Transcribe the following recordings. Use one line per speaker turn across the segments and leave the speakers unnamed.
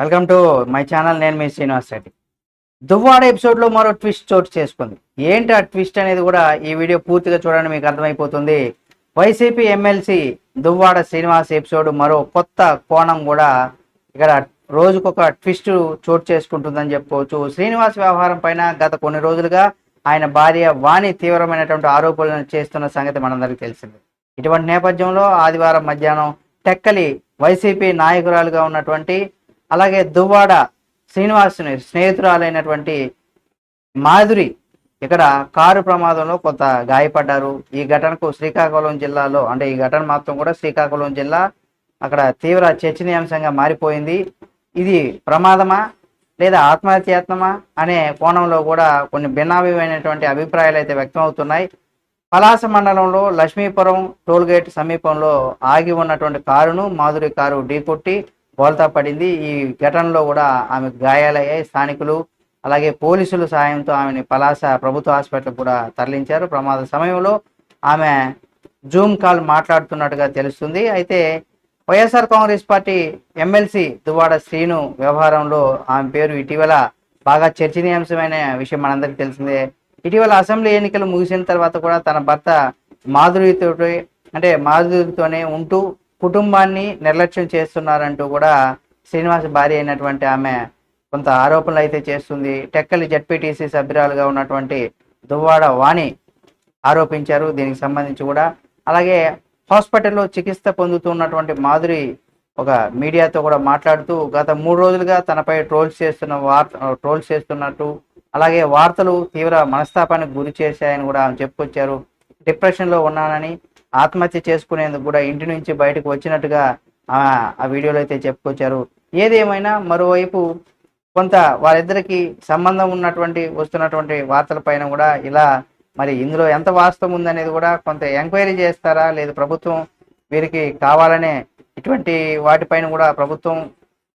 Welcome to my channel నేను మీ శ్రీనివాస్ రెడ్డి. దువ్వాడ ఎపిసోడ్లో మరో ట్విస్ట్ చోటు చేసుకుంది. ఏంటి ఆ ట్విస్ట్ అనేది కూడా ఈ వీడియో పూర్తిగా చూడండి మీకు అర్థమైపోతుంది. వైసీపీ ఎమ్మెల్సీ దువ్వాడ శ్రీనివాస్ ఎపిసోడ్ మరో కొత్త కోణం కూడా ఇక్కడ రోజుకొక ట్విస్ట్ చోటు చేసుకుంటుందని చెప్పుకోవచ్చు. శ్రీనివాస్ వ్యవహారం పైన గత కొన్ని రోజులుగా ఆయన భార్య వాణి తీవ్రమైనటువంటి ఆరోపణలు చేస్తున్న సంగతి మనందరికీ తెలిసింది. ఇటువంటి నేపథ్యంలో ఆదివారం మధ్యాహ్నం టెక్కలి వైసీపీ నాయకురాలుగా ఉన్నటువంటి అలాగే దువ్వాడ శ్రీనివాసుని స్నేహితురాలైనటువంటి మాధురి ఇక్కడ కారు ప్రమాదంలో కొంత గాయపడ్డారు. ఈ ఘటనకు శ్రీకాకుళం జిల్లాలో అంటే ఈ ఘటన మాత్రం కూడా శ్రీకాకుళం జిల్లా అక్కడ తీవ్ర చర్చనీయాంశంగా మారిపోయింది. ఇది ప్రమాదమా లేదా ఆత్మహత్యాత్మమా అనే కోణంలో కూడా కొన్ని భిన్నాభిమైనటువంటి అభిప్రాయాలు అయితే వ్యక్తం అవుతున్నాయి పలాస మండలంలో లక్ష్మీపురం టోల్గేట్ సమీపంలో ఆగి ఉన్నటువంటి కారును మాధురి కారు ఢీకొట్టి బోల్తా పడింది. ఈ ఘటనలో కూడా ఆమె గాయాలయ్యాయి. స్థానికులు అలాగే పోలీసుల సాయంతో ఆమెని పలాస ప్రభుత్వ హాస్పిటల్ కూడా తరలించారు. ప్రమాద సమయంలో ఆమె జూమ్ కాల్ మాట్లాడుతున్నట్టుగా తెలుస్తుంది. అయితే వైఎస్ఆర్ కాంగ్రెస్ పార్టీ ఎమ్మెల్సీ దువాడ శ్రీను వ్యవహారంలో ఆమె పేరు ఇటీవల బాగా చర్చనీయాంశమైన విషయం మనందరికీ తెలిసిందే. ఇటీవల అసెంబ్లీ ఎన్నికలు ముగిసిన తర్వాత కూడా తన భర్త మాధురితో అంటే మాధురితోనే ఉంటూ కుటుంబాన్ని నిర్లక్ష్యం చేస్తున్నారంటూ కూడా శ్రీనివాస్ భార్య అయినటువంటి ఆమె కొంత ఆరోపణలు అయితే చేస్తుంది. టెక్కలి జడ్పీటీసీ సభ్యురాలుగా ఉన్నటువంటి దువ్వాడ వాణి ఆరోపించారు. దీనికి సంబంధించి కూడా అలాగే హాస్పిటల్లో చికిత్స పొందుతున్నటువంటి మాధురి ఒక మీడియాతో కూడా మాట్లాడుతూ గత మూడు రోజులుగా తనపై ట్రోల్స్ చేస్తున్న వార్త ట్రోల్స్ చేస్తున్నట్టు అలాగే వార్తలు తీవ్ర మనస్తాపానికి గురి చేశాయని కూడా ఆమె చెప్పుకొచ్చారు. డిప్రెషన్లో ఉన్నానని ఆత్మహత్య చేసుకునేందుకు కూడా ఇంటి నుంచి బయటకు వచ్చినట్టుగా ఆ వీడియోలో అయితే చెప్పుకొచ్చారు. ఏదేమైనా మరోవైపు కొంత వారిద్దరికి సంబంధం ఉన్నటువంటి వస్తున్నటువంటి వార్తలపైన కూడా ఇలా మరి ఇందులో ఎంత వాస్తవం ఉందనేది కూడా కొంత ఎంక్వైరీ చేస్తారా? లేదు ప్రభుత్వం వీరికి కావాలనే ఇటువంటి వాటిపైన కూడా ప్రభుత్వం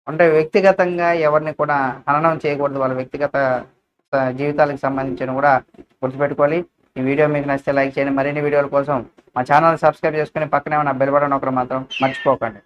అంటే వ్యక్తిగతంగా ఎవరిని కూడా హననం చేయకూడదు. వాళ్ళ వ్యక్తిగత జీవితాలకు సంబంధించిన కూడా గుర్తుపెట్టుకోవాలి. ఈ వీడియో మీకు నచ్చితే లైక్ చేయండి. మరిన్ని వీడియోల కోసం మా ఛానల్ సబ్స్క్రైబ్ చేసుకుని పక్కనే ఉన్న బెల్ బటన్ ఒకరు మాత్రం మర్చిపోకండి.